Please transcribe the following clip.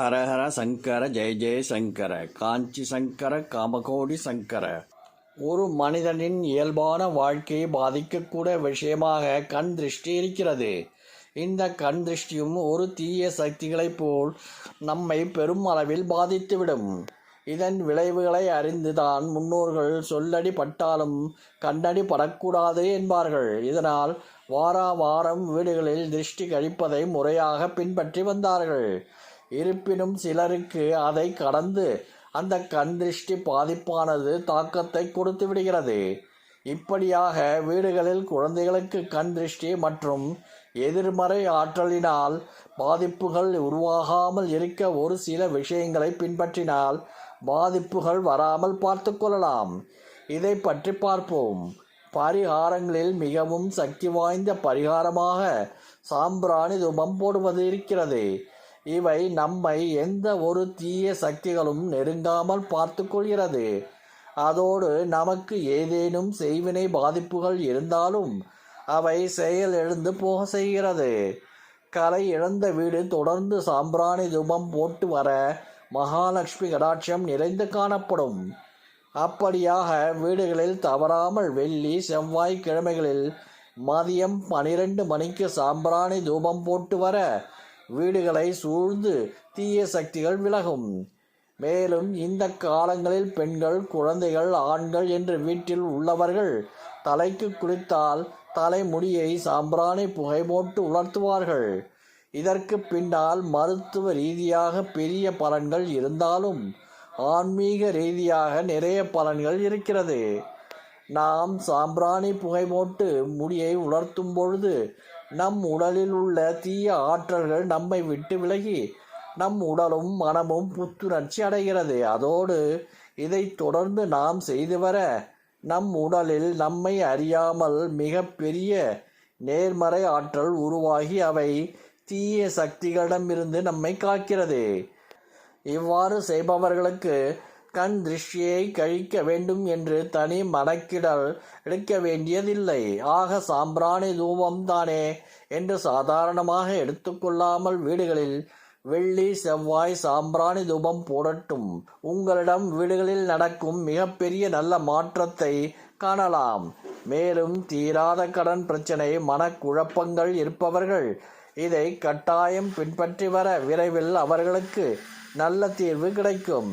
ஹரஹர சங்கர ஜெய ஜெய சங்கர காஞ்சி சங்கர காமகோடி சங்கர. ஒரு மனிதனின் இயல்பான வாழ்க்கையை பாதிக்கக்கூடிய விஷயமாக கண் திருஷ்டி இருக்கிறது. இந்த கண் திருஷ்டியும் ஒரு தீய சக்திகளைப் போல் நம்மை பெரும் அளவில் பாதித்துவிடும். இதன் விளைவுகளை அறிந்துதான் முன்னோர்கள் சொல்லடி பட்டாலும் கண்ணடி படக்கூடாது என்பார்கள். இதனால் வாரா வாரம் வீடுகளில் திருஷ்டி கழிப்பதை முறையாக பின்பற்றி வந்தார்கள். இருப்பினும் சிலருக்கு அதை கடந்து அந்த கண் திருஷ்டி பாதிப்பானது தாக்கத்தை கொடுத்து விடுகிறது. இப்படியாக வீடுகளில் குழந்தைகளுக்கு கண் திருஷ்டி மற்றும் எதிர்மறை ஆற்றலினால் பாதிப்புகள் உருவாகாமல் இருக்க ஒரு சில விஷயங்களை பின்பற்றினால் பாதிப்புகள் வராமல் பார்த்து கொள்ளலாம். இதை பற்றி பார்ப்போம். பரிகாரங்களில் மிகவும் சக்தி வாய்ந்த பரிகாரமாக சாம்பிராணி தூபம் போடுவது இருக்கிறது. இவை நம்மை எந்த ஒரு தீய சக்திகளும் நெருங்காமல் பார்த்து கொள்கிறது. அதோடு நமக்கு ஏதேனும் செய்வினை பாதிப்புகள் இருந்தாலும் அவை செயல் எழுந்து போக செய்கிறது. கலை இழந்த வீடு தொடர்ந்து சாம்பிராணி தூபம் போட்டு வர மகாலட்சுமி கடாட்சம் நிறைந்து காணப்படும். அப்படியாக வீடுகளில் தவறாமல் வெள்ளி செவ்வாய் கிழமைகளில் மதியம் பனிரெண்டு மணிக்கு சாம்பிராணி தூபம் போட்டு வர வீடுகளை சூழ்ந்து தீய சக்திகள் விலகும். மேலும் இந்த காலங்களில் பெண்கள் குழந்தைகள் ஆண்கள் என்று வீட்டில் உள்ளவர்கள் தலைக்கு குளித்தால் தலைமுடியை சாம்பிராணி புகை போட்டு உலர்த்துவார்கள். இதற்கு பின்னால் மருத்துவ ரீதியாக பெரிய பலன்கள் இருந்தாலும் ஆன்மீக ரீதியாக நிறைய பலன்கள் இருக்கிறது. நாம் சாம்பிராணி புகை போட்டு முடியை உலர்த்தும் பொழுது நம் உடலில் உள்ள தீய ஆற்றல்கள் நம்மை விட்டு விலகி நம் உடலும் மனமும் புத்துணர்ச்சி அடைகிறது. அதோடு இதை தொடர்ந்து நாம் செய்து வர நம் உடலில் நம்மை அறியாமல் மிக பெரிய நேர்மறை ஆற்றல் உருவாகி அவை தீய சக்திகளிடமிருந்து நம்மை காக்கிறது. இவ்வாறு செய்பவர்களுக்கு கண் திருஷ்டியை கழிக்க வேண்டும் என்று தனி மடக்கிடல் எடுக்க வேண்டியதில்லை. ஆக சாம்பிராணி தூபம் தானே என்று சாதாரணமாக எடுத்துக்கொள்ளாமல் வீடுகளில் வெள்ளி செவ்வாய் சாம்பிராணி தூபம் போடட்டும். உங்களிடம் வீடுகளில் நடக்கும் மிகப்பெரிய நல்ல மாற்றத்தை காணலாம். மேலும் தீராத கடன் பிரச்சனை மனக்குழப்பங்கள் இருப்பவர்கள் இதை கட்டாயம் பின்பற்றி வர விரைவில் அவர்களுக்கு நல்ல தீர்வு கிடைக்கும்.